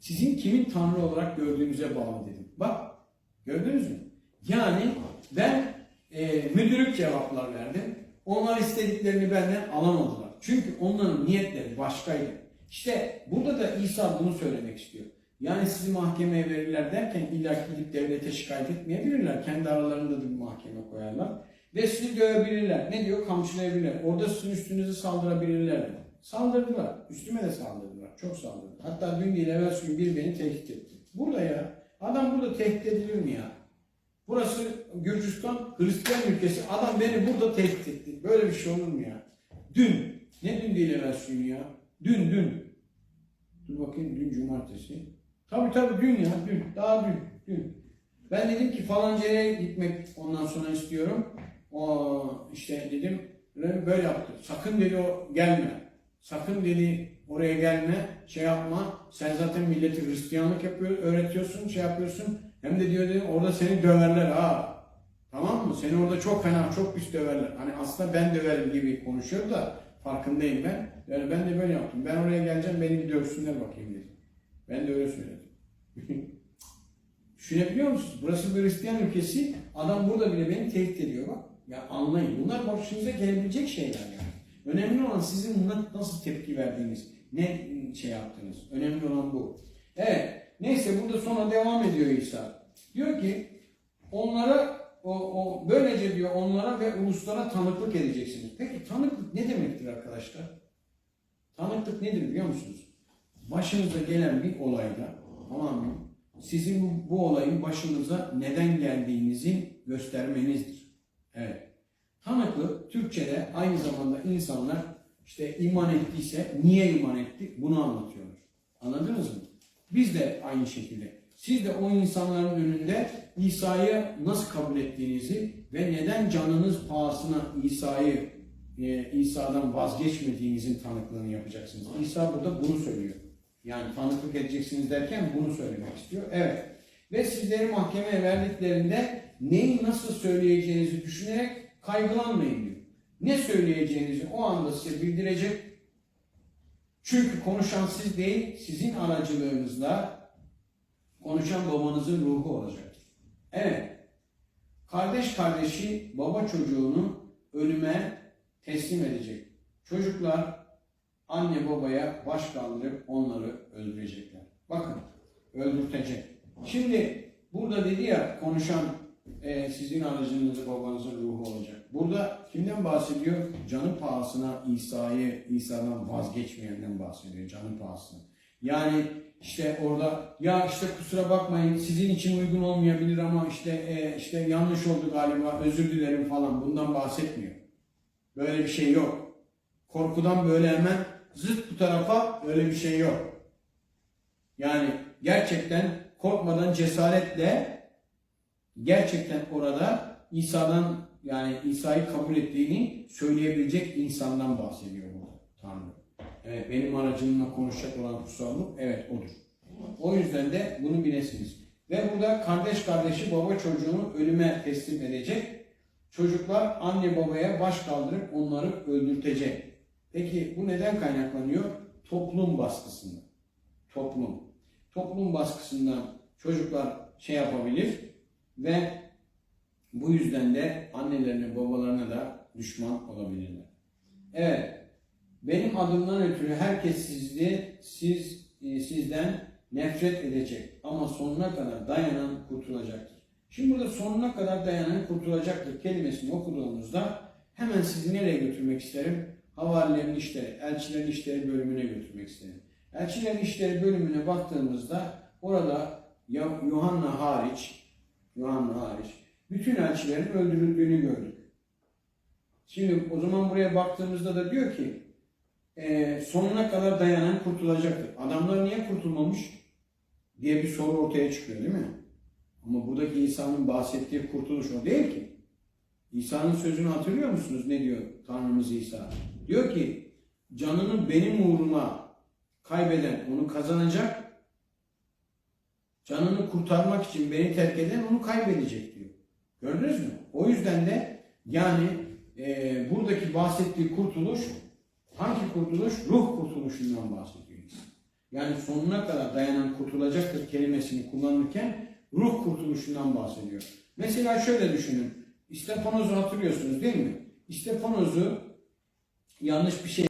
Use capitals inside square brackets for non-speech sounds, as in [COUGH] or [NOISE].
sizin kimin Tanrı olarak gördüğünüze bağlı dedim. Bak gördünüz mü? Yani ben e, müdürlük cevaplar verdim. Onlar istediklerini benden alamadılar. Çünkü onların niyetleri başkaydı. İşte burada da İsa bunu söylemek istiyor. Yani sizi mahkemeye verirler derken illa gidip devlete şikayet etmeyebilirler. Kendi aralarında da bir mahkeme koyarlar. Ve sizi dövebilirler. Ne diyor? Kamçılayabilirler. Orada sizin üstünüze saldırabilirler. Saldırdılar. Üstüme de saldırdılar. Çok saldırdılar. Hatta dün değil evvel gün bir beni tehdit etti. Burada ya. Adam burada tehdit edilir mi ya? Burası Gürcistan Hristiyan ülkesi. Adam beni burada tehdit etti. Böyle bir şey olur mu ya? Dün. Ne dün değil evvel gün ya? Dün dün. Dur bakayım dün cumartesi. Tabii tabii dün ya dün. Daha dün. Dün. Ben dedim ki falanca yere gitmek ondan sonra istiyorum. O işte dedim böyle yaptı. Sakın dedi o gelme. Sakın dedi oraya gelme, şey yapma. Sen zaten milleti Hristiyanlık yapıyor, öğretiyorsun, şey yapıyorsun. Hem de diyor dedi, orada seni döverler ha. Tamam mı? Seni orada çok fena, çok pis döverler. Hani aslında ben döverim gibi konuşuyor da farkındayım ben. Yani ben de böyle yaptım. Ben oraya geleceğim, beni bir dövsünler bakayım dedim. Ben de öyle söyledim. [LAUGHS] Düşünebiliyor musunuz? Burası bir Hristiyan ülkesi. Adam burada bile beni tehdit ediyor bak. Ya anlayın. Bunlar başınıza gelebilecek şeyler yani. Önemli olan sizin buna nasıl tepki verdiğiniz, ne şey yaptınız. Önemli olan bu. Evet. Neyse burada sonra devam ediyor İsa. Diyor ki onlara o, o böylece diyor onlara ve uluslara tanıklık edeceksiniz. Peki tanıklık ne demektir arkadaşlar? Tanıklık nedir biliyor musunuz? Başınıza gelen bir olayda tamam mı? Sizin bu, bu olayın başınıza neden geldiğinizi göstermenizdir. Evet. Tanıklık Türkçe'de aynı zamanda insanlar işte iman ettiyse niye iman etti bunu anlatıyorlar. Anladınız mı? Biz de aynı şekilde. Siz de o insanların önünde İsa'yı nasıl kabul ettiğinizi ve neden canınız pahasına İsa'yı e, İsa'dan vazgeçmediğinizin tanıklığını yapacaksınız. İsa burada bunu söylüyor. Yani tanıklık edeceksiniz derken bunu söylemek istiyor. Evet. Ve sizleri mahkemeye verdiklerinde neyi nasıl söyleyeceğinizi düşünerek kaygılanmayın diyor. Ne söyleyeceğinizi o anda size bildirecek. Çünkü konuşan siz değil, sizin aracılığınızla konuşan babanızın ruhu olacaktır. Evet. Kardeş kardeşi baba çocuğunu ölüme teslim edecek. Çocuklar anne babaya baş kaldırıp onları öldürecekler. Bakın öldürtecek. Şimdi burada dedi ya konuşan e, sizin aracınızı babanızın ruhu olacak. Burada kimden bahsediyor? Canın pahasına İsa'yı İsa'dan vazgeçmeyenden bahsediyor. Canın pahasına. Yani işte orada ya işte kusura bakmayın sizin için uygun olmayabilir ama işte e, işte yanlış oldu galiba özür dilerim falan bundan bahsetmiyor. Böyle bir şey yok. Korkudan böyle hemen zıt bu tarafa öyle bir şey yok. Yani gerçekten korkmadan cesaretle gerçekten orada İsa'dan yani İsa'yı kabul ettiğini söyleyebilecek insandan bahsediyor bu Tanrı. Evet, benim aracımla konuşacak olan kutsallık evet odur. O yüzden de bunu bilesiniz. Ve burada kardeş kardeşi baba çocuğunu ölüme teslim edecek. Çocuklar anne babaya baş kaldırıp onları öldürtecek. Peki bu neden kaynaklanıyor? Toplum baskısından. Toplum. Toplum baskısından çocuklar şey yapabilir ve bu yüzden de annelerine babalarına da düşman olabilirler. Evet. Benim adımdan ötürü herkes sizde, siz, e, sizden nefret edecek ama sonuna kadar dayanan kurtulacaktır. Şimdi burada sonuna kadar dayanan kurtulacaktır kelimesini okuduğumuzda hemen sizi nereye götürmek isterim? Havarilerin işleri, elçilerin işleri bölümüne götürmek isterim. Elçilerin işleri bölümüne baktığımızda orada Yuhanna hariç, Yuhanna hariç bütün elçilerin öldürüldüğünü gördük. Şimdi o zaman buraya baktığımızda da diyor ki e, sonuna kadar dayanan kurtulacaktır. Adamlar niye kurtulmamış diye bir soru ortaya çıkıyor değil mi? Ama buradaki İsa'nın bahsettiği kurtuluş o değil ki. İsa'nın sözünü hatırlıyor musunuz? Ne diyor Tanrımız İsa? Diyor ki canını benim uğruma kaybeden onu kazanacak. Canını kurtarmak için beni terk eden onu kaybedecek diyor. Gördünüz mü? O yüzden de yani e, buradaki bahsettiği kurtuluş hangi kurtuluş? Ruh kurtuluşundan bahsediyor. Yani sonuna kadar dayanan kurtulacaktır kelimesini kullanırken ruh kurtuluşundan bahsediyor. Mesela şöyle düşünün. İstefanoz'u hatırlıyorsunuz değil mi? İstefanoz'u yanlış bir şey